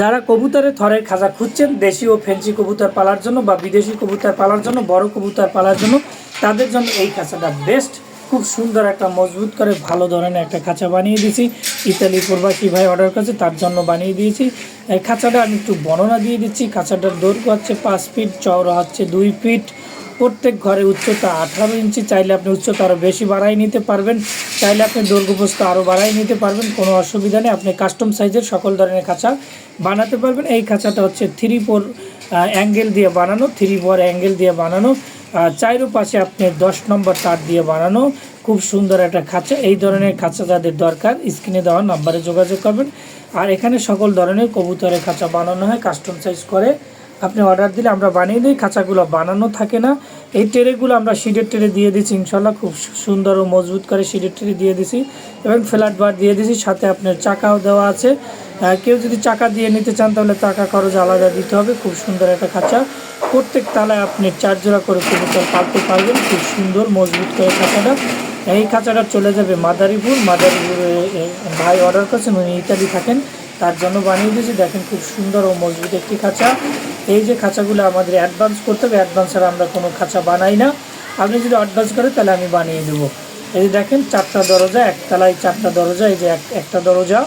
যারা কবুতরের থরের খাঁচা খুঁজছেন, দেশি ও ফেন্সি কবুতর পালার জন্য বা বিদেশি কবুতর পালার জন্য, বড় কবুতর পালার জন্য, তাদের জন্য এই খাঁচাটা বেস্ট খুব সুন্দর একটা, মজবুত করে, ভালো ধরনের একটা খাঁচা বানিয়ে দিয়েছি। ইতালি প্রবাসী ভাই অর্ডার করেছে, তার জন্য বানিয়ে দিয়েছি। এই খাঁচাটা আমি একটু বর্ণনা দিয়ে দিচ্ছি। খাঁচাটার দৈর্ঘ্য হচ্ছে পাঁচ ফিট চওড়া হচ্ছে দুই ফিট প্রত্যেক ঘরে উচ্চতা আঠারো ইঞ্চি, চাইলে আপনি উচ্চতা আরও বেশি বাড়াই নিতে পারবেন। চাইলে আপনি দৈর্ঘ্য প্রস্থ আরও বাড়াই নিতে পারবেন, কোনো অসুবিধা নেই। আপনি কাস্টম সাইজের সকল ধরনের খাঁচা বানাতে পারবেন। এই খাঁচাটা হচ্ছে থ্রি ফোর অ্যাঙ্গেল দিয়ে বানানো থ্রি ফোর অ্যাঙ্গেল দিয়ে বানানো। চাইরো পাশে আপনি দশ নম্বর তার দিয়ে বানানো। খুব সুন্দর একটা খাঁচা। এই ধরনের খাঁচা যাদের দরকার, স্ক্রিনে দেওয়া নাম্বারে যোগাযোগ করবেন। আর এখানে সকল ধরনের কবুতরের খাঁচা বানানো হয় কাস্টম সাইজ করে। আপনি অর্ডার দিলে আমরা বানিয়ে দিই, খাঁচাগুলো বানানো থাকে না। এই ট্রেগুলো আমরা সিডের ট্রে দিয়ে দিচ্ছি ইনশাল্লাহ খুব সুন্দর ও মজবুত করে সিডের ট্রে দিয়ে দিছি এবং ফ্ল্যাট বার দিয়ে দিছি, সাথে আপনার চাকাও দেওয়া আছে। কেউ যদি চাকা দিয়ে নিতে চান তাহলে টাকা খরচ আলাদা দিতে হবে, খুব সুন্দর একটা খাঁচা। প্রত্যেক তালায় আপনি চার জোড়া করে কবুতর পালতে পারবেন খুব সুন্দর, মজবুত করে খাঁচাটা। এই খাঁচাটা চলে যাবে মাদারীপুর। মাদারীপুরে ভাই অর্ডার করেছেন, উনি ইতালি থাকেন, তার জন্য বানিয়ে দিয়েছি। দেখেন খুব সুন্দর ও মজবুত একটি খাঁচা। এই যে খাঁচাগুলো আমাদের অ্যাডভান্স করতে হবে অ্যাডভান্স ছাড়া আমরা কোনো খাঁচা বানাই না। আপনি যদি অ্যাডভান্স করেন তাহলে আমি বানিয়ে দেবো। এই যে দেখেন, চারটা দরজা, একতলায় চারটা দরজা, এই যে এক- একটা দরজা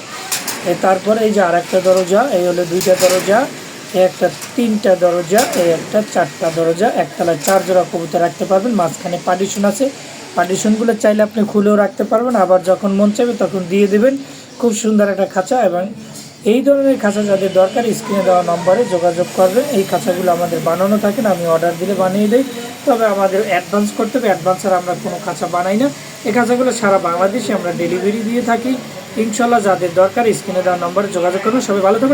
তারপরে এই যে আর একটা দরজা, এই হলো দুইটা দরজা এই একটা তিনটা দরজা এই একটা চারটা দরজা, একতলায় চার জোড়া কবুতর রাখতে পারবেন, মাঝখানে পার্টিশন আছে। পার্টিশনগুলো চাইলে আপনি খুলেও রাখতে পারবেন, আবার যখন মন চাইবে তখন দিয়ে দেবেন। খুব সুন্দর একটা খাঁচা এবং এই ধরনের খাঁচা যাদের দরকার স্ক্রিনে দেওয়া নম্বরে যোগাযোগ করবেন। এই খাঁচাগুলো আমাদের বানানো থাকে না, আমি অর্ডার দিলে বানিয়ে দিই। তবে আমাদের অ্যাডভান্স করতে হবে অ্যাডভান্স আর আমরা কোনো খাঁচা বানাই না। এই খাঁচাগুলো সারা বাংলাদেশে আমরা ডেলিভারি দিয়ে থাকি। ইনশাল্লাহ যাদের দরকার স্ক্রিনে দেওয়া নম্বরে যোগাযোগ করবেন। সবাই ভালো থাকবেন